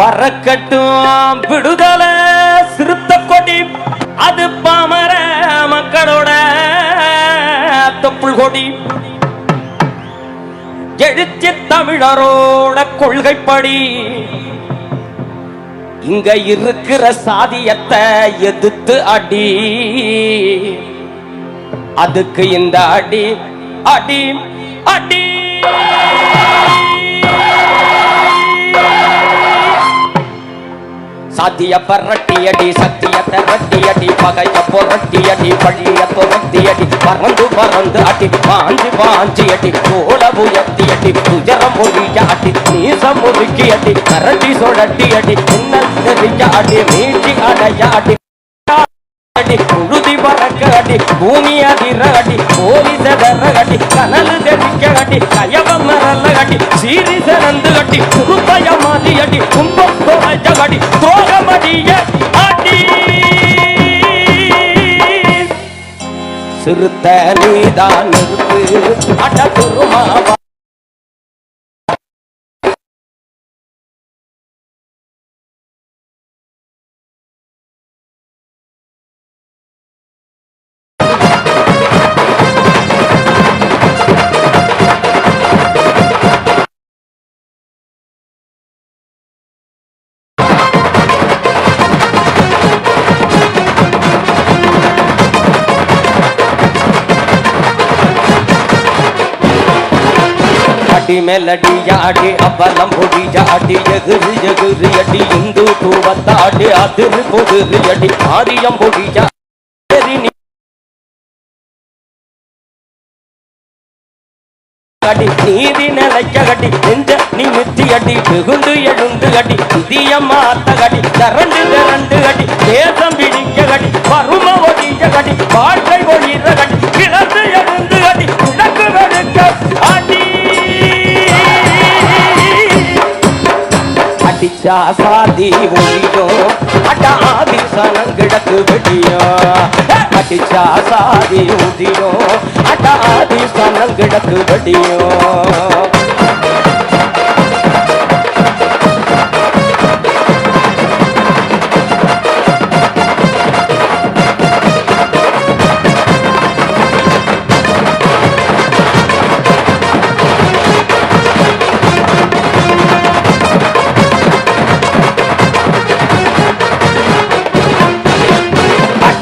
பறக்கட்டும் விடுதலை சிறுத்த கொடி அது பாமர மக்களோட தொப்புள் கொடி. எழுச்சி தமிழரோட கொள்கைப்படி இங்க இருக்கிற சாதியத்தை எதிர்த்து அடி. அதுக்கு இந்த அடி அடி அடி. சாத்திய பரட்டியடி சத்திய சத்தியத்தை பகைய பொரட்டியடி பழிய துரத்தி பறந்து பறந்து அடி பாஞ்சு பாஞ்சு அடி கோல உயர்த்தி அடி துஜரம் மொழிய அடி நீசம் முறுக்கி அடி கரட்டி சொடட்டி அடி மின்னல் தெரிஞ்ச அடி மீட்டி அடைய அடி அடி புழுதி பறக்க அடி பூமி அதிர அடி செதற அடி கனல் அடி கயவம் அடி சீரி அடி மாதி அடி கும்பம் அடி சிறுத்த நீதான் நிறுத்து அட துருமாவா அடி மெலடி ஆடி அப்பலம் பொடி ஆடி எகிரி எகிரி அடி இந்து தூவத்தாடி அதிர் பொதிரி அடி ஆரியம் பொடி அடி நீதி நிலைக்க கட்டி நெஞ்ச நீ நித்தி அடி வெகுண்டு எழுந்து அடி புதிய மாத்த கடி திரண்டு திரண்டு அடி தேசம் பிடிக்க கடி பரும ஒழிய கடி வாழ்க்கை ஒழிற கடி கிளந்து எழுந்து சாதி ஒழியோ அடாதி சனங்கிடக்கு வெடியும் அடிச்சா சாதி ஊதியோ அடாதி சனங்கிடக்கு வெடியும்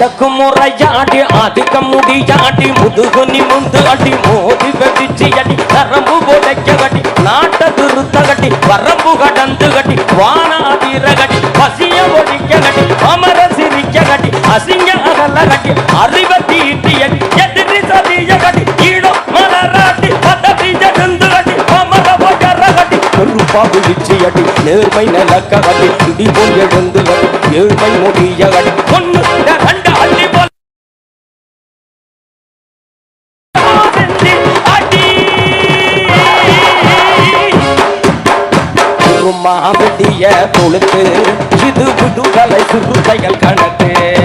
அடக்கு முறையாடி ஆதிக்க முடியாடி முதுகு நிமிந்து அடி மோதி வெடிச்சு அடி நரம்பு உடைக்க கட்டி நாட்ட திருத்த கட்டி வரம்பு கடந்து கட்டி வானாதிர கட்டி பசிய ஒழிக்க கட்டி அமர சிரிக்க கட்டி அசிங்க அகல கட்டி அறிவ தீட்டி அடி எதிரி சதிய கட்டி ஈழம் மலராட்டி பதவி எழுந்து கட்டி அமர ஒஜர கட்டி கருப்பா விழிச்சு அடி நேர்மை நிலக்க கட்டி இடி போய் எழுந்து கட்டி ஏழ்மை முடிய கட்டி மாவடிய கொழுத்து இது விடுதலை சுருத்தைகள் கணக்கு.